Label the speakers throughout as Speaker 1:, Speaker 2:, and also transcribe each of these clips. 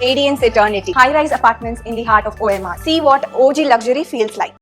Speaker 1: Radiance Eternity, high-rise apartments in the heart of OMR. See what OG luxury feels like.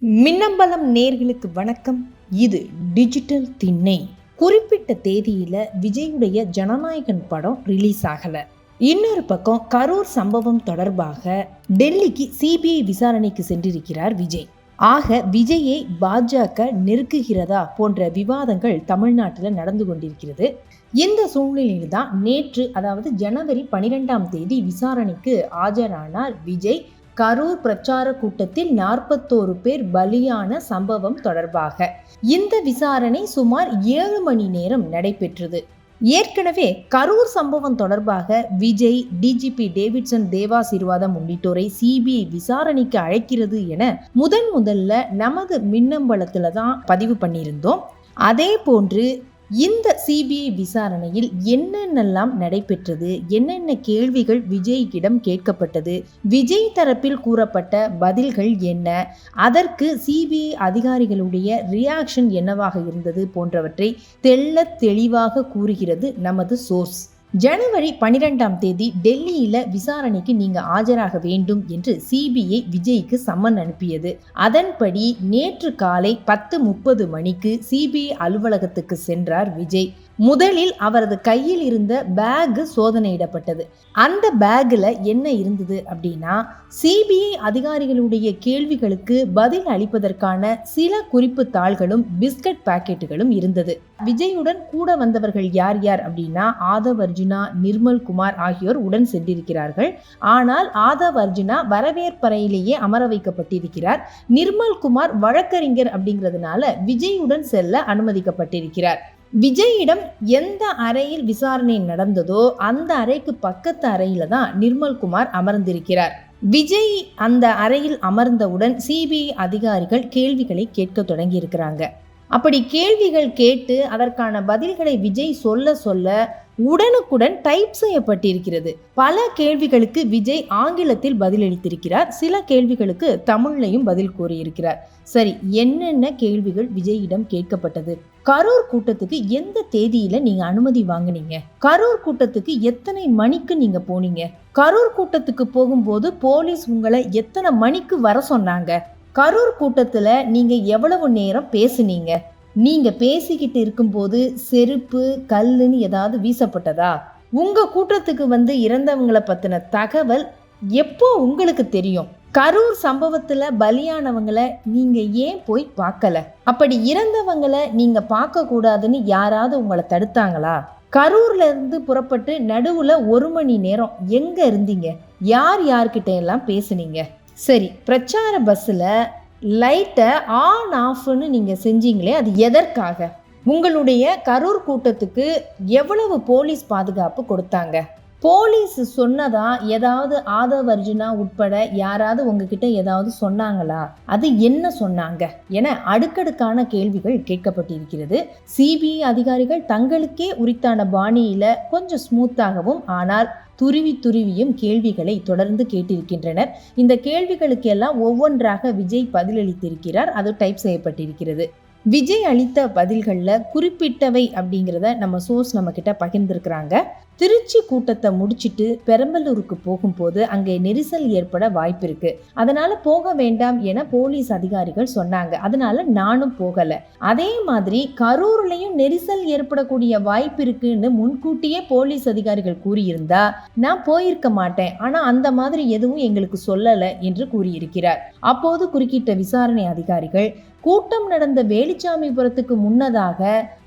Speaker 2: Minnambalam நேர்களுக்கு வணக்கம். இது digital திண்ணை. குறிப்பிட்ட தேதியில விஜயுடைய ஜனநாயகன் படம் ரிலீஸ் ஆகல. இன்னொரு பக்கம் கரூர் சம்பவம் தொடர்பாக டெல்லிக்கு சிபிஐ விசாரணைக்கு சென்றிருக்கிறார் விஜய். ஆக விஜயை பாஜக நெருக்குகிறதா போன்ற விவாதங்கள் தமிழ்நாட்டில் நடந்து கொண்டிருக்கிறது. இந்த சூழ்நிலையில் தான் நேற்று அதாவது ஜனவரி பனிரெண்டாம் தேதி விசாரணைக்கு ஆஜரானார் விஜய். கரூர் பிரச்சார கூட்டத்தில் நாற்பத்தோரு பேர் பலியான சம்பவம் தொடர்பாக. இந்த விசாரணை சுமார் ஏழு மணி நேரம் நடைபெற்றது. ஏற்கனவே கரூர் சம்பவம் தொடர்பாக விஜய் டிஜிபி டேவிட்சன் தேவாசீர்வாதம் உள்ளிட்டோரை சிபிஐ விசாரணைக்கு அழைக்கிறது என முதன் முதல்ல நமது மின்னம்பலத்தில் தான் பதிவு பண்ணியிருந்தோம். அதே போன்று இந்த சிபிஐ விசாரணையில் என்னென்னலாம் நடைபெற்றது? என்னென்ன கேள்விகள் விஜய்கிடம் கேட்கப்பட்டது? விஜய் தரப்பில் கூறப்பட்ட பதில்கள் என்ன? அதற்கு சிபிஐ அதிகாரிகளுடைய ரியாக்ஷன் என்னவாக இருந்தது போன்றவற்றை தெள்ள தெளிவாக கூறுகிறது நமது சோர்ஸ் ஜனவரி பனிரெண்டாம் தேதி டெல்லியில விசாரணைக்கு நீங்க ஆஜராக வேண்டும் என்று சிபிஐ விஜய்க்கு சம்மன் அனுப்பியது. அதன்படி நேற்று காலை பத்து முப்பது மணிக்கு சிபிஐ அலுவலகத்துக்கு சென்றார் விஜய். முதலில் அவரது கையில் இருந்த பேக் சோதனையிடப்பட்டது. அந்த பேக்கில் என்ன இருந்தது அப்படின்னா சிபிஐ அதிகாரிகளுடைய கேள்விகளுக்கு பதில் அளிப்பதற்கான சில குறிப்பு தாள்களும் பிஸ்கட் பாக்கெட்டுகளும் இருந்தது. விஜயுடன் கூட வந்தவர்கள் யார் யார் அப்படின்னா ஆதவ் அர்ஜுனா நிர்மல் குமார் ஆகியோர் உடன் சென்றிருக்கிறார்கள். ஆனால் ஆதவ் அர்ஜுனா வரவேற்பறையிலேயே அமர வைக்கப்பட்டிருக்கிறார். நிர்மல் குமார் வழக்கறிஞர் அப்படிங்கிறதுனால விஜயுடன் செல்ல அனுமதிக்கப்பட்டிருக்கிறார். விஜயிடம் எந்த அறையில் விசாரணை நடந்ததோ அந்த அறைக்கு பக்கத்து அறையில தான் நிர்மல்குமார் அமர்ந்திருக்கிறார். விஜய் அந்த அறையில் அமர்ந்தவுடன் சிபிஐ அதிகாரிகள் கேள்விகளை கேட்க தொடங்கி இருக்கிறாங்க அப்படி கேள்விகள் கேட்டு அதற்கான பதில்களை விஜய் சொல்ல சொல்ல உடனுக்குடன் டைப் செய்யப்பட்டிருக்கிறது. பல கேள்விகளுக்கு விஜய் ஆங்கிலத்தில் பதிலளித்திருக்கிறார். சில கேள்விகளுக்கு தமிழ்லையும் பதில் கூறியிருக்கிறார். சரி என்னென்ன கேள்விகள் விஜயிடம் கேட்கப்பட்டது? கரூர் கூட்டத்துக்கு எந்த தேதியில நீங்க அனுமதி வாங்குனீங்க? கரூர் கூட்டத்துக்கு எத்தனை மணிக்கு நீங்க போனீங்க? கரூர் கூட்டத்துக்கு போகும்போது போலீஸ் உங்களை எத்தனை மணிக்கு வர சொன்னாங்க? கரூர் கூட்டத்தில் நீங்கள் எவ்வளவு நேரம் பேசுனீங்க? நீங்கள் பேசிக்கிட்டு இருக்கும்போது செருப்பு கல்லுன்னு ஏதாவது வீசப்பட்டதா? உங்கள் கூட்டத்துக்கு வந்து இறந்தவங்களை பற்றின தகவல் எப்போ உங்களுக்கு தெரியும்? கரூர் சம்பவத்தில் பலியானவங்களை நீங்கள் ஏன் போய் பார்க்கல? அப்படி இறந்தவங்களை நீங்கள் பார்க்கக்கூடாதுன்னு யாராவது உங்களை தடுத்தாங்களா? கரூர்ல இருந்து புறப்பட்டு நடுவுல ஒரு மணி நேரம் எங்க இருந்தீங்க? யார் யார்கிட்ட எல்லாம் பேசுனீங்க? சரி பிரச்சார பஸ்ஸில் லைட்டை ஆன் ஆஃப்னு நீங்கள் செஞ்சீங்களே அது எதற்காக? உங்களுடைய கரூர் கூட்டத்துக்கு எவ்வளவு போலீஸ் பாதுகாப்பு கொடுத்தாங்க? போலீஸ் சொன்னதா ஏதாவது ஆதவ் அர்ஜுனா உட்பட யாராவது உங்ககிட்ட ஏதாவது சொன்னாங்களா? அது என்ன சொன்னாங்க? என அடுக்கடுக்கான கேள்விகள் கேட்கப்பட்டிருக்கிறது. சிபிஐ அதிகாரிகள் தங்களுக்கே உரித்தான பாணியில கொஞ்சம் ஸ்மூத்தாகவும் ஆனால் துருவி துருவியும் கேள்விகளை தொடர்ந்து கேட்டிருக்கின்றனர். இந்த கேள்விகளுக்கெல்லாம் ஒவ்வொன்றாக விஜய் பதிலளித்திருக்கிறார். அது டைப் செய்யப்பட்டிருக்கிறது. விஜய் அளித்த பதில்களில் குறிப்பிட்டவை அப்படிங்கிறத நம்ம சோர்ஸ் நம்ம கிட்ட பகிர்ந்திருக்கிறாங்க. திருச்சி கூட்டத்தை முடிச்சிட்டு பெரம்பலூருக்கு போகும்போது அங்கே நெரிசல் ஏற்பட வாய்ப்பு இருக்கு அதனால போக வேண்டாம் என போலீஸ் அதிகாரிகள் சொன்னாங்க. அதனால நானும் போகல. அதே மாதிரி கரூர்லயும் நெரிசல் ஏற்படக்கூடிய வாய்ப்பு இருக்குன்னு முன்கூட்டியே போலீஸ் அதிகாரிகள் கூறியிருந்தா நான் போயிருக்க மாட்டேன். ஆனா அந்த மாதிரி எதுவும் எங்களுக்கு சொல்லல என்று கூறியிருக்கிறார். அப்போது குறுக்கிட்ட விசாரணை அதிகாரிகள் கூட்டம் நடந்த வேலிச்சாமிபுரத்துக்கு முன்னதாக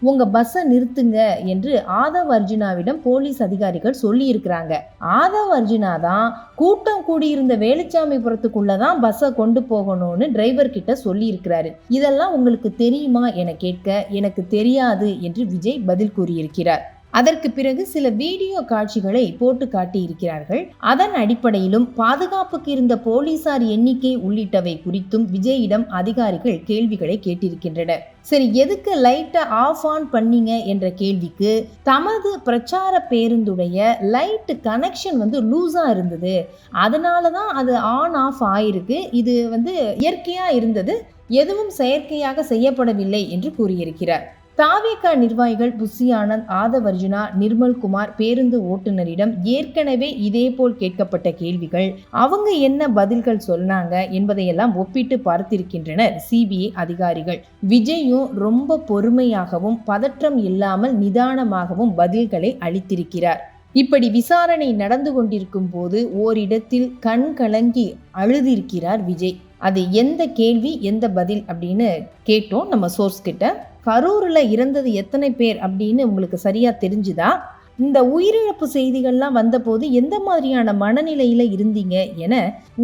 Speaker 2: உங்க பஸ்ஸை நிறுத்துங்க என்று ஆதவ் அர்ஜுனாவிடம் போலீஸ் அதிகாரிகள் சொல்லியிருக்கிறாங்க. ஆதவ் அர்ஜுனா தான் கூட்டம் கூடியிருந்த வேலுச்சாமிபுரத்துக்குள்ள தான் பஸ்ஸை கொண்டு போகணும்னு டிரைவர் கிட்ட சொல்லியிருக்கிறாரு. இதெல்லாம் உங்களுக்கு தெரியுமா? என கேட்க எனக்கு தெரியாது என்று விஜய் பதில் கூறியிருக்கிறார். அதற்கு பிறகு சில வீடியோ காட்சிகளை போட்டு காட்டியிருக்கிறார்கள். அதன் அடிப்படையிலும் பாதுகாப்புக்கு இருந்த போலீசார் எண்ணிக்கை உள்ளிட்டவை குறித்தும் விஜயிடம் அதிகாரிகள் கேள்விகளை கேட்டிருக்கின்றனர். சரி எதுக்கு லைட்டை ஆஃப் ஆன் பண்ணீங்க என்ற கேள்விக்கு தமது பிரச்சார பேருந்துடைய லைட் கனெக்ஷன் வந்து லூஸாக இருந்தது. அதனால தான் அது ஆன் ஆஃப் ஆயிருக்கு. இது வந்து இயற்கையாக இருந்தது. எதுவும் செயற்கையாக செய்யப்படவில்லை என்று கூறியிருக்கிறார். தாவேகா நிர்வாகிகள் புஷி ஆனந்த் ஆதவர்ஜுனா நிர்மல்குமார் நிர்மல் குமார் பேருந்து ஓட்டுநரிடம் ஏற்கனவே இதேபோல் கேட்கப்பட்ட கேள்விகள் அவங்க என்ன பதில்கள் சொன்னாங்க என்பதையெல்லாம் ஒப்பிட்டு பார்த்திருக்கின்றனர் சிபிஐ அதிகாரிகள். விஜயும் ரொம்ப பொறுமையாகவும் பதற்றம் இல்லாமல் நிதானமாகவும் பதில்களை அளித்திருக்கிறார். இப்படி விசாரணை நடந்து கொண்டிருக்கும் போது ஓரிடத்தில் கண் கலங்கி அழுதிருக்கிறார் விஜய். அது எந்த கேள்வி எந்த பதில் அப்படின்னு கேட்டோம் நம்ம சோர்ஸ் கிட்ட. கரூரில் இறந்தது எத்தனை பேர் அப்படின்னு உங்களுக்கு சரியாக தெரிஞ்சுதா? இந்த உயிரிழப்பு செய்திகள்லாம் வந்தபோது எந்த மாதிரியான மனநிலையில் இருந்தீங்க என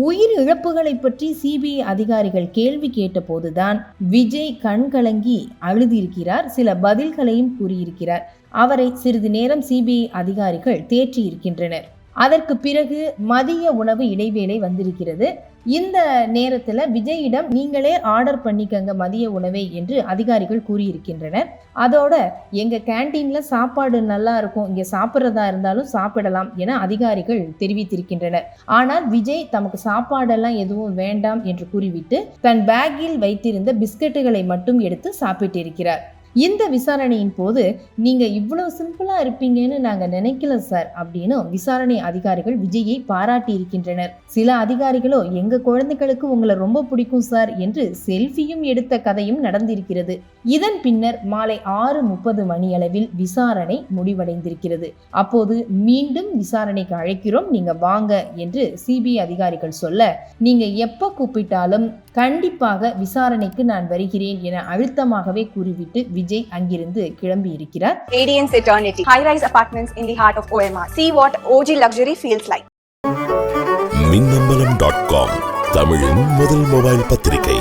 Speaker 2: உயிர் இழப்புகளை பற்றி சிபிஐ அதிகாரிகள் கேள்வி கேட்டபோதுதான் விஜய் கண்கலங்கி அழுதியிருக்கிறார் சில பதில்களையும் கூறியிருக்கிறார். அவரை சிறிது நேரம் சிபிஐ அதிகாரிகள் தேற்றி இருக்கின்றனர் அதற்கு பிறகு மதிய உணவு இடைவேளை வந்திருக்கிறது. இந்த நேரத்தில் விஜயிடம் நீங்களே ஆர்டர் பண்ணிக்கங்க மதிய உணவை என்று அதிகாரிகள் கூறியிருக்கின்றனர். அதோட எங்கள் கேன்டீனில் சாப்பாடு நல்லா இருக்கும் இங்கே சாப்பிட்றதா இருந்தாலும் சாப்பிடலாம் என அதிகாரிகள் தெரிவித்திருக்கின்றனர். ஆனால் விஜய் தமக்கு சாப்பாடெல்லாம் எதுவும் வேண்டாம் என்று கூறிவிட்டு தன் பேக்கில் வைத்திருந்த பிஸ்கட்டுகளை மட்டும் எடுத்து சாப்பிட்டிருக்கிறார். இந்த விசாரணையின் போது நீங்க இவ்வளவு சிம்பிளா இருப்பீங்கன்னு நாங்க நினைக்கல சார் அப்படின்னு விசாரணை அதிகாரிகள் விஜயை பாராட்டி இருக்கின்றனர். சில அதிகாரிகளோ எங்க குழந்தைகளுக்கு உங்களை ரொம்ப பிடிக்கும் சார் என்று செல்ஃபியும் எடுத்த கதையும் நடந்திருக்கிறது. இதன் பின்னர் மாலை ஆறு முப்பது மணியளவில் விசாரணை முடிவடைந்திருக்கிறது. அப்போது மீண்டும் விசாரணைக்கு அழைக்கிறோம் நீங்க வாங்க என்று சிபிஐ அதிகாரிகள் சொல்ல நீங்க எப்ப கூப்பிட்டாலும் கண்டிப்பாக விசாரணைக்கு நான் வருகிறேன் என அழுத்தமாகவே கூறிவிட்டு விஜய் அங்கிருந்து கிளம்பி இருக்கிறார்
Speaker 1: Radiance Eternity. High rise apartments in the heart of OMR. See what OG luxury feels like.
Speaker 3: Minnambalam dot com தமிழின் முதல் மொபைல் பத்திரிகை